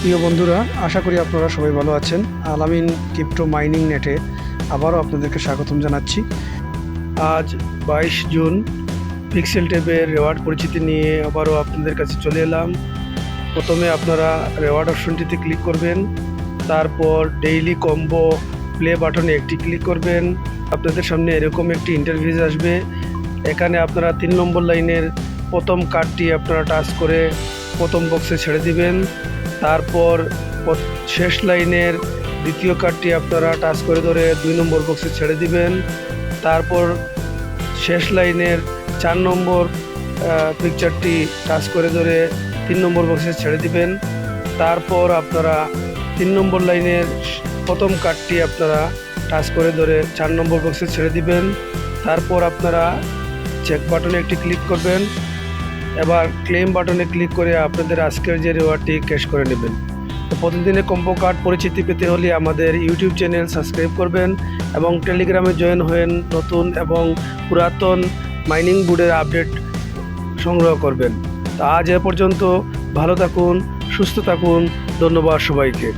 প্রিয় বন্ধুরা, আশা করি আপনারা সবাই ভালো আছেন। আলামিন ক্রিপ্টো মাইনিং নেটে আবারও আপনাদেরকে স্বাগতম জানাচ্ছি। আজ বাইশ জুন, পিক্সেল টেপের রেওয়ার্ড পরিচিতি নিয়ে আবারও আপনাদের কাছে চলে এলাম। প্রথমে আপনারা রেওয়ার্ড অপশনটিতে ক্লিক করবেন, তারপর ডেইলি কম্বো প্লে বাটনে একটি ক্লিক করবেন। আপনাদের সামনে এরকম একটি ইন্টারভিউজ আসবে। এখানে আপনারা তিন নম্বর লাইনের প্রথম কার্ডটি আপনারা টাচ করে প্রথম বক্সে ছেড়ে দিবেন। তারপর শেষ লাইনের দ্বিতীয় কার্ডটি আপনারা টাচ করে ধরে দুই নম্বর বক্সে ছেড়ে দিবেন। তারপর শেষ লাইনের চার নম্বর পিকচারটি টাচ করে ধরে তিন নম্বর বক্সে ছেড়ে দিবেন। তারপর আপনারা তিন নম্বর লাইনের প্রথম কার্ডটি আপনারা টাচ করে ধরে চার নম্বর বক্সে ছেড়ে দিবেন। তারপর আপনারা চেক বাটনে একটি ক্লিক করবেন। এবার ক্লেম বাটনে ক্লিক করে আপনাদের আজকের যে রেওয়ার্ডটি ক্যাশ করে নেবেন। তো প্রতিদিনের কম্পো কার্ড পরিচিতি পেতে হলে আমাদের ইউটিউব চ্যানেল সাবস্ক্রাইব করবেন এবং টেলিগ্রামে জয়েন হয়েন নতুন এবং পুরাতন মাইনিং বোর্ডের আপডেট সংগ্রহ করবেন। তা আজ এ পর্যন্ত ভালো থাকুন, সুস্থ থাকুন, ধন্যবাদ সবাইকে।